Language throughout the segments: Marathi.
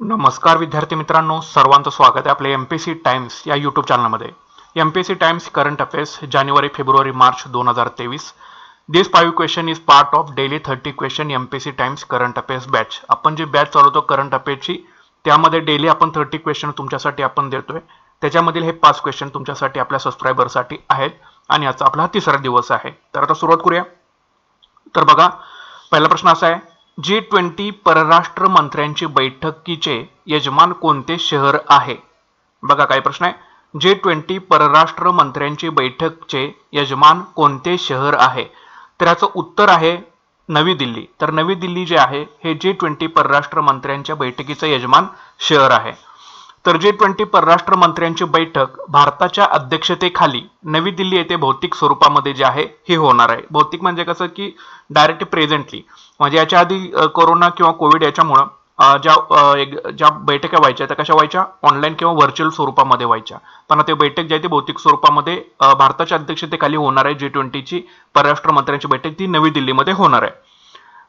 नमस्कार विद्यार्थी मित्रांनो सर्वांचं स्वागत आहे आपल्या एम पी सी टाइम्स या यूट्यूब चॅनलमध्ये M P C Times current affairs जानेवारी फेब्रुवारी मार्च दोन हजार तेवीस. This five question is part of daily thirty question M P C Times current affairs batch आपण जी बॅच चालवतो करंट अफेअर्सची त्यामध्ये डेली आपण थर्टी क्वेश्चन तुमच्यासाठी आपण देतोय. त्याच्यामधील हे पाच क्वेश्चन तुमच्यासाठी आपल्या सबस्क्रायबरसाठी आहेत आणि आजचा आपला हा तिसरा दिवस आहे. तर आता सुरुवात करूया. तर बघा पहिला प्रश्न असा आहे जी ट्वेंटी परराष्ट्र मंत्र्यांची बैठकीचे यजमान कोणते शहर आहे? बघा काय प्रश्न आहे. जी ट्वेंटी परराष्ट्र मंत्र्यांची बैठकचे यजमान कोणते शहर आहे? तर याचं उत्तर आहे नवी दिल्ली. तर नवी दिल्ली जे आहे हे जी ट्वेंटी परराष्ट्र मंत्र्यांच्या बैठकीचं यजमान शहर आहे. तर जी ट्वेंटी परराष्ट्र मंत्र्यांची बैठक भारताच्या अध्यक्षतेखाली नवी दिल्ली येथे भौतिक स्वरूपामध्ये जे आहे हे होणार आहे. भौतिक म्हणजे कसं की डायरेक्ट प्रेझेंटली म्हणजे याच्या आधी कोरोना किंवा कोविड याच्यामुळं ज्या एक- ज्या बैठका व्हायच्या त्या कशा व्हायच्या? ऑनलाईन किंवा व्हर्च्युअल स्वरूपामध्ये व्हायच्या. पण आता ते बैठक जी आहे ती भौतिक स्वरूपामध्ये भारताच्या अध्यक्षतेखाली होणार आहे. जी ट्वेंटीची परराष्ट्र मंत्र्यांची बैठक ती नवी दिल्लीमध्ये होणार आहे.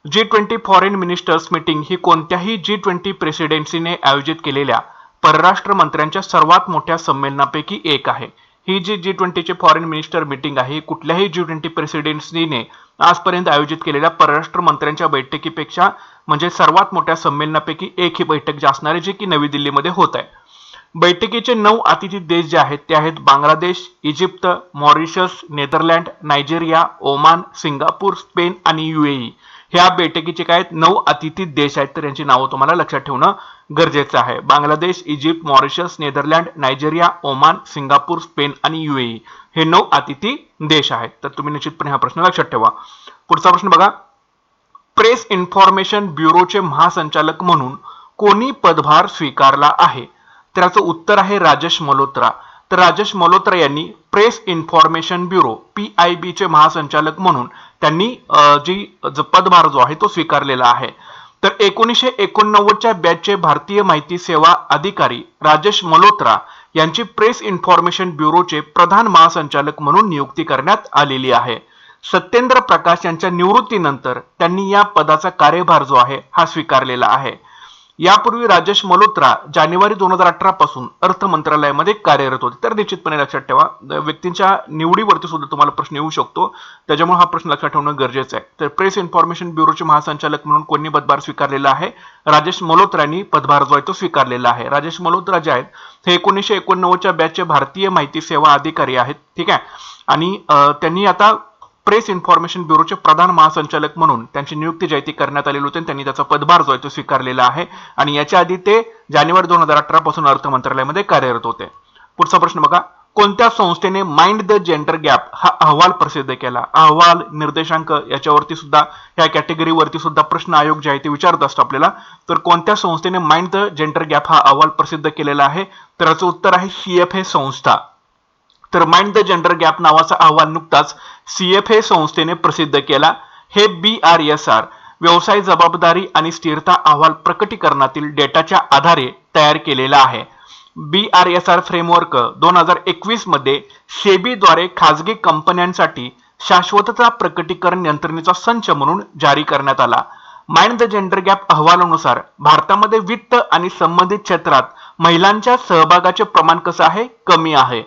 G twenty foreign ministers meeting ही कोणत्याही जी ट्वेंटी प्रेसिडेन्सीने आयोजित केलेल्या परराष्ट्र मंत्र्यांच्या सर्वात मोठ्या संमेलनापैकी एक आहे. ही जी जी ट्वेंटीची फॉरेन मिनिस्टर मीटिंग आहे कुठल्याही जी ट्वेंटी प्रेसिडेन्सीने आजपर्यंत आयोजित केलेल्या परराष्ट्र मंत्र्यांच्या बैठकीपेक्षा म्हणजे सर्वात मोठ्या संमेलनापैकी एक ही बैठक जी असणार आहे जी की नवी दिल्लीमध्ये होत आहे. बैठकीचे नऊ अतिथी देश जे आहेत ते आहेत Bangladesh Egypt Mauritius Netherland Nigeria Oman Singapore Spain आणि युएई ह्या बैठकीचे काय आहेत? नऊ अतिथी देश आहेत. तर यांची नावं तुम्हाला लक्षात ठेवणं गरजेचं आहे. Bangladesh Egypt Mauritius Netherland Nigeria Oman Singapore Spain आणि युएई हे नऊ अतिथी देश आहेत. तर तुम्ही निश्चितपणे हा प्रश्न लक्षात ठेवा. पुढचा प्रश्न बघा. प्रेस इन्फॉर्मेशन ब्युरोचे महासंचालक म्हणून कोणी पदभार स्वीकारला आहे? तर याचं उत्तर आहे राजेश मल्होत्रा. तर राजेश मल्होत्रा यांनी press information bureau P I B चे महासंचालक म्हणून त्यांनी जी पदभार जो आहे तो स्वीकारलेला आहे. तर एकोणीसशे एकोणनव्वदच्या बॅचचे भारतीय माहिती सेवा अधिकारी राजेश मल्होत्रा यांची प्रेस इन्फॉर्मेशन ब्युरोचे प्रधान महासंचालक म्हणून नियुक्ती करण्यात आलेली आहे. सत्येंद्र प्रकाश यांच्या निवृत्तीनंतर त्यांनी या पदाचा कार्यभार जो आहे हा स्वीकारलेला आहे. यापूर्वी राजेश मल्होत्रा जानेवारी दोन हजार अठरा पासून अर्थ मंत्रालयामध्ये कार्यरत होते. तर निश्चितपणे लक्षात ठेवा व्यक्तींच्या निवडीवरती सुद्धा तुम्हाला प्रश्न येऊ शकतो. त्याच्यामुळे हा प्रश्न लक्षात ठेवणं गरजेचं आहे. तर प्रेस इन्फॉर्मेशन ब्युरोचे महासंचालक म्हणून कोणी पदभार स्वीकारलेला आहे? राजेश मल्होत्रांनी पदभार जो आहे तो स्वीकारलेला आहे. राजेश मल्होत्रा जे आहेत हे एकोणीसशे एकोणनव्वदच्या बॅचचे भारतीय माहिती सेवा अधिकारी आहेत. ठीक आहे? आणि त्यांनी आता प्रेस इन्फॉर्मेशन ब्युरोचे प्रधान महासंचालक म्हणून त्यांची नियुक्ती जी करण्यात आलेली होती त्यांनी त्याचा पदभार जो आहे तो स्वीकारलेला आहे. आणि याच्या आधी ते जानेवारी दोन हजार अठरा पासून अर्थ मंत्रालयामध्ये कार्यरत होते. पुढचा प्रश्न बघा. कोणत्या संस्थेने माइंड द जेंडर गॅप हा अहवाल प्रसिद्ध केला? अहवाल निर्देशांक याच्यावरती सुद्धा या कॅटेगरीवरती सुद्धा प्रश्न आयोग जे आहे ते विचारत असतो आपल्याला. तर कोणत्या संस्थेने माइंड द जेंडर गॅप हा अहवाल प्रसिद्ध केलेला आहे? तर याचं उत्तर आहे सी एफ ए संस्था. तर माइंड द जेंडर गॅप नावाचा अहवाल नुकताच सी एफ ए संस्थेने प्रसिद्ध केला. हे बी आर एस आर व्यवसाय जबाबदारी आणि स्थिरता अहवाल प्रकटीकरणातील डेटाच्या आधारे तयार केलेला आहे. B R S R framework दोन हजार एकवीसमध्ये सेबीद्वारे खाजगी कंपन्यांसाठी शाश्वतता प्रकटीकरण यंत्रणेचा संच म्हणून जारी करण्यात आला. माइंड द जेंडर गॅप अहवालानुसार भारतामध्ये वित्त आणि संबंधित क्षेत्रात महिलांच्या सहभागाचे प्रमाण कसं आहे? कमी आहे.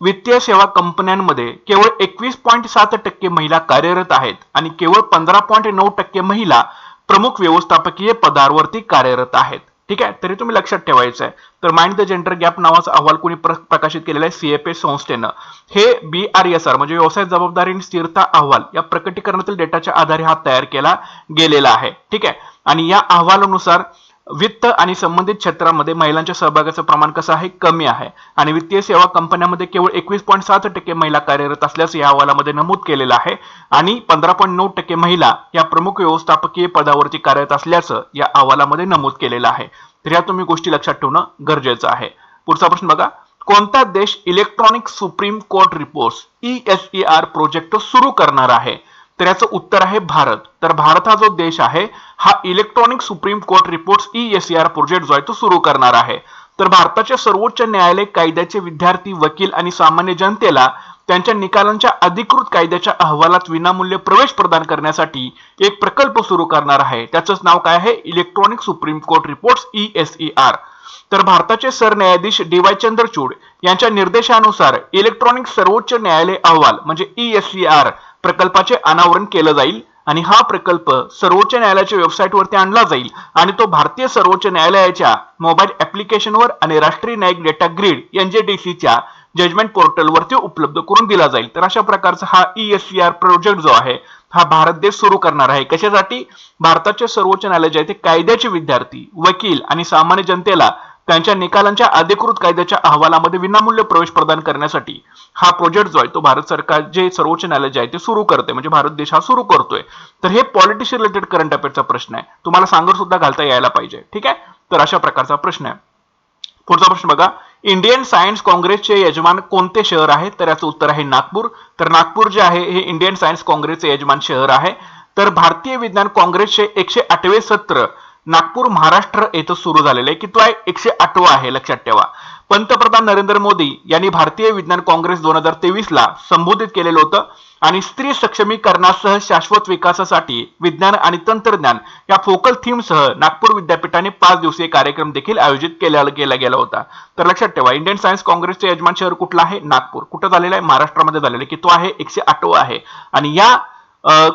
वित्तीय सेवा कंपन्यांमध्ये केवळ एकवीस पॉईंट सात टक्के महिला कार्यरत आहेत आणि केवळ पंधरा पॉईंट नऊ टक्के महिला प्रमुख व्यवस्थापकीय पदावरती कार्यरत आहेत. ठीक आहे? तरी तुम्ही लक्षात ठेवायचं आहे. तर माइंड द जेंडर गॅप नावाचा अहवाल कोणी प्र- प्रकाशित केलेला आहे सीएफए संस्थेनं. हे बी आर एस आर म्हणजे व्यवसाय जबाबदारी आणि स्थिरता अहवाल या प्रकटीकरणातील डेटाच्या आधारे हा तयार केला गेलेला आहे. ठीक आहे? आणि या अहवालानुसार वित्त आणि संबंधित क्षेत्रामध्ये महिलांच्या सहभागाचं प्रमाण कसं आहे? कमी आहे. आणि वित्तीय सेवा कंपन्यांमध्ये केवळ एकवीस पॉईंट सात टक्के महिला कार्यरत असल्याचं या अहवालामध्ये नमूद केलेलं आहे. आणि पंधरा पॉईंट नऊ टक्के महिला या प्रमुख व्यवस्थापकीय पदावरती कार्यरत असल्याचं या अहवालामध्ये नमूद केलेलं आहे. तर या तुम्ही गोष्टी लक्षात ठेवणं गरजेचं आहे. पुढचा प्रश्न बघा. कोणता देश electronic supreme court reports E S E R project सुरू करणार आहे? तर याचं उत्तर आहे भारत. तर भारत हा जो देश आहे हा electronic supreme court reports E S R project जो आहे तो सुरू करणार आहे. तर भारताचे सर्वोच्च न्यायालय कायद्याचे विद्यार्थी वकील आणि सामान्य जनतेला त्यांच्या निकालांच्या अधिकृत कायद्याच्या अहवालात विनामूल्य प्रवेश प्रदान करण्यासाठी एक प्रकल्प सुरू करणार आहे. त्याचंच नाव काय आहे? Electronic supreme court reports E S E R तर भारताचे सरन्यायाधीश डी वाय चंद्रचूड यांच्या निर्देशानुसार इलेक्ट्रॉनिक सर्वोच्च न्यायालय अहवाल म्हणजे ई एस सी आर प्रकल्पाचे अनावरण केलं जाईल आणि हा प्रकल्प सर्वोच्च न्यायालयाच्या वेबसाईटवरती आणला जाईल आणि तो भारतीय सर्वोच्च न्यायालयाच्या मोबाईल ऍप्लिकेशनवर आणि राष्ट्रीय न्यायिक डेटा ग्रीड एनजेडीसीच्या जजमेंट पोर्टलवरती उपलब्ध करून दिला जाईल. तर अशा प्रकारचा हा E S C R project जो आहे हा भारत देश सुरू करणार आहे. कशासाठी? भारताचे सर्वोच्च न्यायालय जे आहे ते कायद्याचे विद्यार्थी वकील आणि सामान्य जनतेला त्यांच्या निकालांच्या अधिकृत कायद्याच्या अहवालामध्ये विनामूल्य प्रवेश प्रदान करण्यासाठी हा प्रोजेक्ट जो आहे तो भारत सरकार जे सर्वोच्च न्यायालय जे आहे ते सुरू करते म्हणजे भारत देश हा सुरू करतोय. तर हे पॉलिटिक्स रिलेटेड करंट अफेअरचा प्रश्न आहे. तुम्हाला सांगर सुद्धा घालता यायला पाहिजे. ठीक आहे? तर अशा प्रकारचा प्रश्न आहे. पुढचा प्रश्न बघा. इंडियन सायन्स काँग्रेसचे यजमान कोणते शहर आहे? तर याचं उत्तर आहे नागपूर. तर नागपूर जे आहे हे इंडियन सायन्स काँग्रेसचे यजमान शहर आहे. तर भारतीय विज्ञान काँग्रेसचे एकशे आठवे सत्र नागपूर महाराष्ट्र येथे सुरू झालेलं आहे की तो आहे एकशे आठवा आहे लक्षात ठेवा. पंतप्रधान नरेंद्र मोदी यांनी भारतीय विज्ञान काँग्रेस दोन हजार तेवीस ला संबोधित केलेलं होतं आणि स्त्री सक्षमीकरणासह शाश्वत विकासासाठी विज्ञान आणि तंत्रज्ञान या फोकल थीमसह नागपूर विद्यापीठाने पाच दिवसीय कार्यक्रम देखील आयोजित केला केला गेला होता. तर लक्षात ठेवा इंडियन सायन्स काँग्रेसचे यजमान शहर कुठलं आहे? नागपूर. कुठं झालेलं आहे? महाराष्ट्रामध्ये झालेलं आहे. की तो आहे एकशे आठवा आहे. आणि या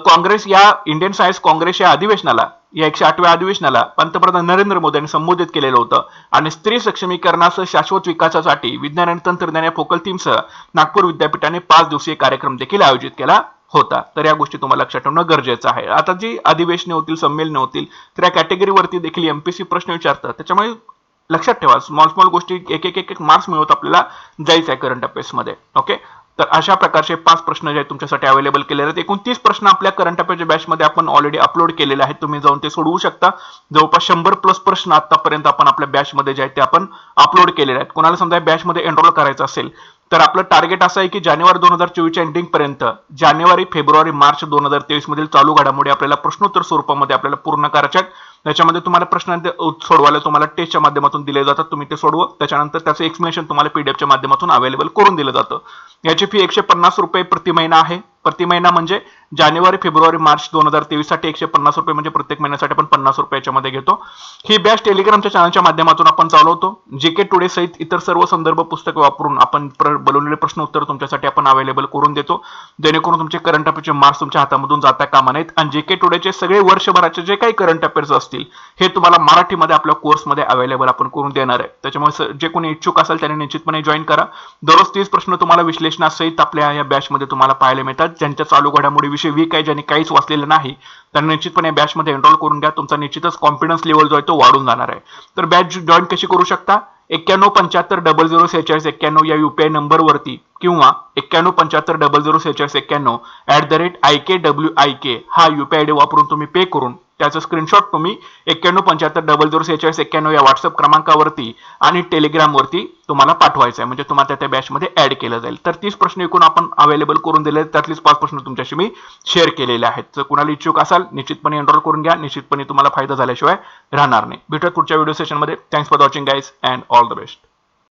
काँग्रेस या इंडियन सायन्स काँग्रेस या अधिवेशनाला या एकशे आठव्या अधिवेशनाला पंतप्रधान नरेंद्र मोदी यांनी संबोधित केलेलं होतं. आणि स्त्री सक्षमीकरणासह शाश्वत विकासासाठी विज्ञान आणि तंत्रज्ञान या फोकल थीमसह नागपूर विद्यापीठाने पाच दिवसीय कार्यक्रम देखील आयोजित केला होता. तर या गोष्टी तुम्हाला लक्षात ठेवणं गरजेचं आहे. आता जी अधिवेशने होतील संमेलने होतील तर या कॅटेगरीवरती देखील एमपीसी प्रश्न विचारतात. त्याच्यामुळे लक्षात ठेवा स्मॉल स्मॉल गोष्टी एक एक एक एक मार्क्स मिळवत आपल्याला जायचं आहे करंट अफेअर्समध्ये ओके तर अशा प्रकारचे पाच प्रश्न जे आहेत तुमच्यासाठी अवेलेबल केलेले आहेत. एकूण तीस प्रश्न आपल्या करंट अफेअरच्या बॅचमध्ये आपण ऑलरेडी अपलोड केलेले आहेत. तुम्ही जाऊन ते सोडवू शकता. जवळपास शंभर प्लस प्रश्न आतापर्यंत आपण आपल्या बॅचमध्ये जे आहेत ते आपण अपलोड केलेले आहेत. कोणाला समजा बॅचमध्ये एनरोल करायचं असेल तर आपलं टार्गेट असं आहे की जानेवारी दोन हजार चोवीसच्या एंडिंग पर्यंत जानेवारी फेब्रुवारी मार्च दोन हजार तेवीस मधील चालू घडामोडी आपल्याला प्रश्नोत्तर स्वरूपामध्ये आपल्याला पूर्ण करायच्या आहेत. त्याच्यामध्ये तुम्हाला प्रश्न सोडवायला तुम्हाला टेस्टच्या माध्यमातून दिले जातात. तुम्ही ते सोडवा. त्याच्यानंतर त्याचं एक्सप्लेनेशन तुम्हाला पीडीएफच्या माध्यमातून अवेलेबल करून दिलं जातं. याची फी एकशे पन्नास रुपये प्रति महिना आहे. प्रति महिना म्हणजे जानेवारी फेब्रुवारी मार्च दोन हजार तेवीससाठी एकशे पन्नास रुपये म्हणजे प्रत्येक महिन्यासाठी आपण पन्नास रुपये याच्यामध्ये घेतो. ही बॅच टेलिग्रामच्या चॅनलच्या माध्यमातून आपण चालवतो. जे के टुडे सहित इतर सर्व संदर्भ पुस्तके वापरून आपण बनवलेले प्रश्न उत्तर तुमच्यासाठी आपण अवेलेबल करून देतो. जेणेकरून तुमचे करंट अफेअरचे मार्क्स तुमच्या हातामधून जाता कामा नाहीत आणि जे के टुडेचे सगळे वर्षभराचे जे काही करंट अफेअर्स असतील हे तुम्हाला मराठीमध्ये आपल्या कोर्समध्ये अवेलेबल आपण करून देणार आहे. त्याच्यामुळे जे कोणी इच्छुक असेल त्यांनी निश्चितपणे जॉईन करा. दररोज तीस प्रश्न तुम्हाला विश्लेषणासहित आपल्या या बॅचमध्ये तुम्हाला पाहायला मिळतात. ज्यांच्या चालू घडामोडीविषयी वीक आहे ज्यांनी काहीच वाचलेलं नाही त्यांना निश्चितपणे बॅचमध्ये एनरोल करून घ्या तुमचा निश्चितच कॉन्फिडन्स लेवल जो आहे तो वाढून जाणार आहे. तर बॅच जॉईन कशी करू शकता? एक्क्याण्णव पंच्याहत्तर डबल झिरो सेहेचाळीस एक्क्याण्णव या युपीआय नंबरवरती किंवा एक्क्याण्णव पंच्याहत्तर डबल झिरो सेहेचाळीस एक्क्याण्णव at the rate I K W I K हा युपीआय डी वापरून तुम्ही पे करून त्याचं स्क्रीनशॉट तुम्ही एक्क्याण्णव पंच्याहत्तर डबल झिरो सेहेचाळीस एक्क्याण्णव या व्हॉट्सअप क्रमांकावरती आणि टेलिग्रामवरती तुम्हाला पाठवायचं आहे. म्हणजे तुम्हाला त्या- त्या बॅचमध्ये ऍड केलं जाईल. तर तीस प्रश्न एकूण आपण अवेलेबल करून दिले त्यातलीच पाच प्रश्न तुमच्याशी मी शेअर केलेले आहेत. जर कुणाला इच्छुक असाल निश्चितपणे एनरोल करून घ्या. निश्चितपणे तुम्हाला फायदा झाल्याशिवाय राहणार नाही. भेटत पुढच्या व्हिडिओ सेशनमध्ये thanks for watching guys and all the best